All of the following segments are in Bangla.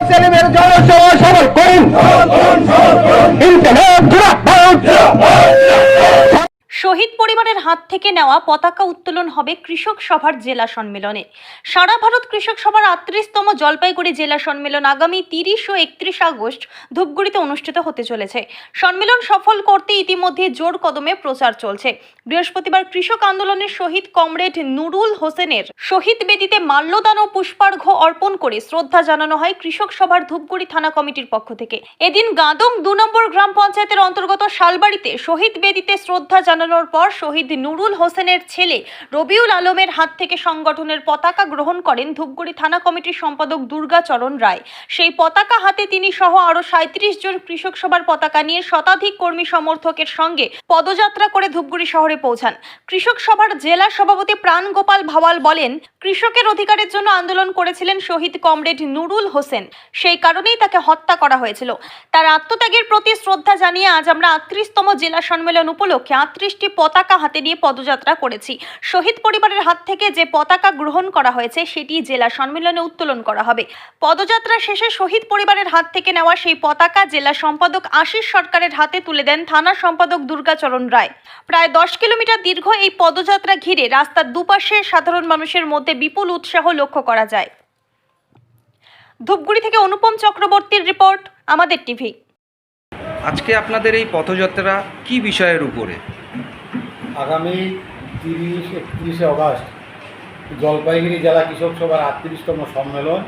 ছেলেমেয়ের জনসেবা সবাই করুন। ইন্টারনেট জিরাবাদ শহীদ পরিবারের হাত থেকে নেওয়া পতাকা উত্তোলন হবে কৃষক সভার জেলা সম্মেলনে। সারা ভারত কৃষক সভার আটত্রিশতম জলপাইগুড়ি জেলা সম্মেলন আগামী তিরিশ ও একত্রিশ আগস্ট ধূপগুড়িতে অনুষ্ঠিত হতে চলেছে। সম্মেলন সফল করতে ইতিমধ্যে জোর কদমে প্রচার চলছে। বৃহস্পতিবার কৃষক আন্দোলনের শহীদ কমরেড নুরুল হোসেনের শহীদ বেদিতে মাল্যদান ও পুষ্পার্ঘ্য অর্পণ করে শ্রদ্ধা জানানো হয় কৃষক সভার ধূপগুড়ি থানা কমিটির পক্ষ থেকে। এদিন গাদং দু নম্বর গ্রাম পঞ্চায়েতের অন্তর্গত শালবাড়িতে শহীদ বেদিতে শ্রদ্ধা জানানোর পর শহীদ নুরুল হোসেনের ছেলে রবিউল আলমের হাত থেকে সংগঠনের পতাকা গ্রহণ করেন ধূপগুড়ি থানা কমিটির সম্পাদক দুর্গাচরণ রায়। সেই পতাকা হাতে তিনি সহ আরও সাঁত্রিশ জন কৃষক সভার পতাকা নিয়ে শতাধিক কর্মী সমর্থকের সঙ্গে পদযাত্রা করে ধূপগুড়ি শহরে পৌঁছান। কৃষক সভার জেলা সভাপতি প্রাণ গোপাল ভাওয়াল বলেন, কৃষকের অধিকারের জন্য আন্দোলন করেছিলেন শহীদ কমরেড নুরুল হোসেন। সেই কারণেই তাকে হত্যা করা হয়েছিল। তার আত্মত্যাগের প্রতি শ্রদ্ধা জানিয়ে আজ আমরা আটত্রিশতম জেলা সম্মেলন উপলক্ষে আটত্রিশটি পতাকা হাতে নিয়ে পদযাত্রা করেছি। শহীদ পরিবারের হাত থেকে যে পতাকা গ্রহণ করা হয়েছে, সেটি জেলা সম্মেলনে উত্তোলন করা হবে। পদযাত্রা শেষে শহীদ পরিবারের হাত থেকে নেওয়া সেই পতাকা জেলা সম্পাদক আশিস সরকারের হাতে তুলে দেন থানা সম্পাদক দুর্গাচরণ রায়। প্রায় দশ কিলোমিটার দীর্ঘ এই পদযাত্রা ঘিরে রাস্তার দুপাশে সাধারণ মানুষের মধ্যে বিপুল উৎসাহ লক্ষ্য করা যায়। ধূপগুড়ি থেকে অনুপম চক্রবর্তীর রিপোর্ট, আমাদের টিভি। আজকে আপনাদের এই পথযাত্রা কি বিষয়ের উপরে? আগামী তিরিশ, একত্রিশে অগাস্ট জলপাইগুড়ি জেলা কৃষক সভার আটত্রিশতম সম্মেলন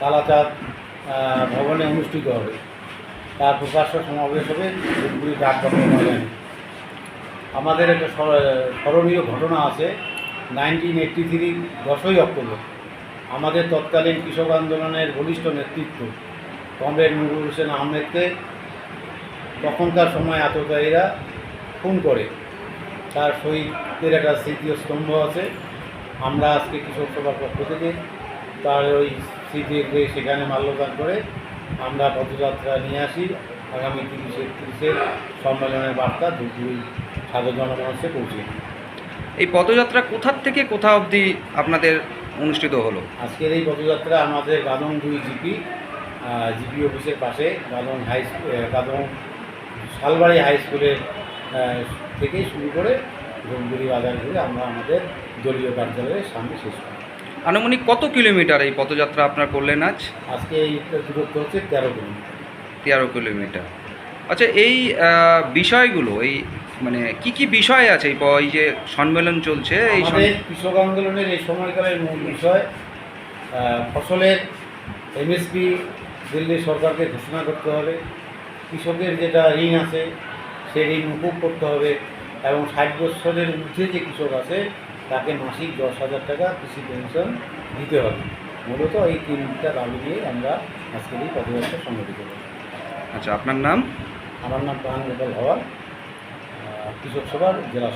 কালাচাঁদ ভবনে অনুষ্ঠিত হবে। তার প্রকাশ্য সমাবেশ হবে ধূপগুড়ি ডাক বাংলা ময়দানে আমাদের একটা স্মরণীয় ঘটনা আছে, নাইনটিন এইট্টি থ্রি দশই অক্টোবর। আমাদের তৎকালীন কৃষক আন্দোলনের বলিষ্ঠ নেতৃত্ব, কমরেড নুরুল হোসেন আহমেদকে। তখনকার সময় আততায়ীরা খুন করে। তার শহীদের একটা স্মৃতিও স্তম্ভ আছে। আমরা আজকে কৃষক সভার পক্ষ থেকে তার ওই স্মৃতিকে সেখানে মাল্যদান করে আমরা পদযাত্রা নিয়ে আসি। আগামী তিরিশে একত্রিশে সম্মেলনের বার্তা ধূপগুড়ি সাধারণ জনমানুষে পৌঁছে। এই পদযাত্রা কোথার থেকে কোথা অবধি আপনাদের অনুষ্ঠিত হলো? আজকের এই পদযাত্রা আমাদের গাদং দুই জিপি জিপি অফিসের পাশে Gadong high school Gadong Salbari high স্কুলের থেকে শুরু করে ধূপগুড়ি বাজার ঘুরে আমরা আমাদের দলীয় কার্যালয়ের সামনে শেষ করি। আনুমানিক কত কিলোমিটার এই পদযাত্রা আপনার করলেন আজ? আজকে এই দূরত্ব হচ্ছে তেরো কিলোমিটার। তেরো কিলোমিটার। আচ্ছা এই বিষয়গুলো এই মানে কি কি বিষয় আছে? এই যে সম্মেলন চলছে এই কৃষক আন্দোলনের এই সময়কালের মূল বিষয় ফসলের এমএসপি দিল্লি সরকারকে ঘোষণা করতে হবে। কৃষকের যেটা ঋণ আছে সেই ঋণ মুকুব করতে হবে এবং ষাট বছরের ঊর্ধ্বে যে কৃষক আছে তাকে মাসিক দশ হাজার টাকা কৃষি পেনশন দিতে হবে। মূলত এই তিনটা দাবি নিয়ে আমরা আজকের এই পদযাত্রা সংগঠিত করি আচ্ছা আপনার নাম? আমার নাম প্রাণ গোপাল হওয়ার কৃষক সভার জেলা।